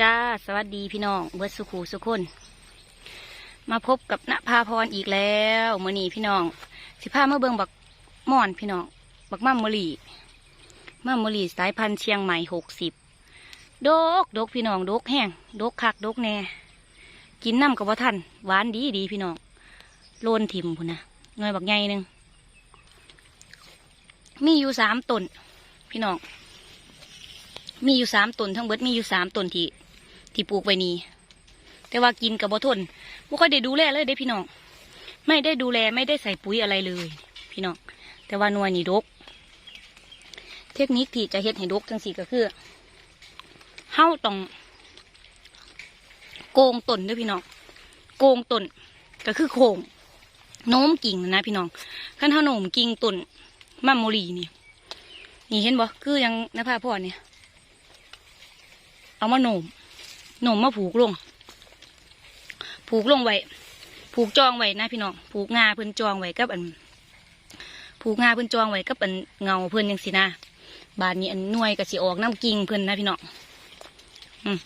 จ้าสวัสดีพี่น้องเบิร์ดสุขูสุคนมาพบกับณภาพรอีกแล้วมื่อนี้พี่น้อง สิพาเมาเบิงบักม่อนพี่น้องบักมัมมลีมัมมลีสายพันธุ์เชียงใหม่หกสิบดกดกพี่น้องดกแห้งดกคักดกแน่กินน้ำกับว่าท่านหวานดีดีพี่น้องโลนถิ่มพุ่นนะหน่อยบักใหญ่หนึ่งมีอยู่สามตนพี่น้องมีอยู่สามตนทั้งเบิดมีอยู่สามตนที่ ที่ปลูกไว้นี้แต่ว่ากินกับบ่ทนบ่ค่อยได้ดูแลเลยเด้พี่น้องไม่ได้ดูแลไม่ได้ใส่ปุ๋ยอะไรเลย พี่น้องแต่ว่านวนี่ดก เทคนิคที่จะเฮ็ดให้ดกจังสีก็คือเฮาต้องโกงต้นเด้วยพี่น้องโกงต้นก็คือโค้งโน้มกิ่งนะพี่น้องขั้นเฮาโน้มกิ่งต้นมัมโมลีนี่นี่เห็นบ่คือยังนภาพ่อเนี่ยเอามาโหนม หนมมาผูกลง ผูกลงไว้ ผูกจองไว้นะพี่น้อง ผูกงาเพิ่อนจองไว้กับอัน ผูกงาเพิ่อนจองไว้กับอันเงาเพิ่อนยังสินะ บานนี้อันน่วยก็สิออกน้ำกิ่งเพิ่อนนะพี่น้องอืม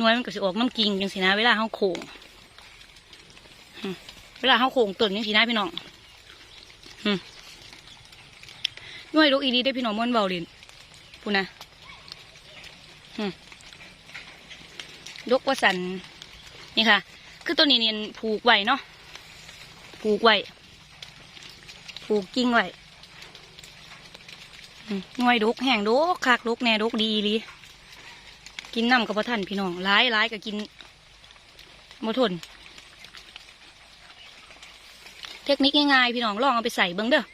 น่วยมันก็สิออกน้ำกิ่งยังสินะ เวลาเฮาโขงเวลาเฮาโขงต้นยังสินะพี่น้องอืมน่วยลูกอีดีได้พี่น้องม่วนเบาลินพูนะอืม ยกว่าสันนี่ค่ะ คือตัวนี้เนี่ยผูกไว้เนาะผูกไว้ผูกกิ้งไว้หน่วยดกแห้งดกคักดกแน่ดกดีอีหลีกินน้ำกับพระท่านพี่น้องร้ายร้ายก็กินบ่ทนเทคนิคง่ายๆพี่น้องลองเอาไปใส่เบิ้งเด้อ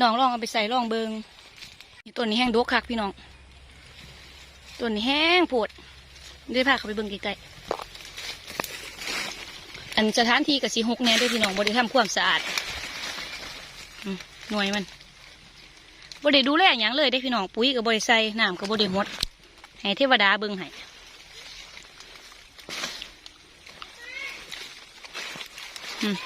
น้องลองเอาไปใส่ลองเบิงนี่ตัวนี้แห้งดกคักพี่น้อง ตัวนี้แห้งโผดด้วยพาเขาไปเบิ่งใกล้ๆอันสถานที่กับสีหกแน่ด้วยพี่น้องบริทำความสะอาดหน่วยมันบริดูแลอย่างเลยได้พี่น้องปุ๋ยกับบริใส่น้ำกับบริมดให้เทวดาเบิ่งให้อืม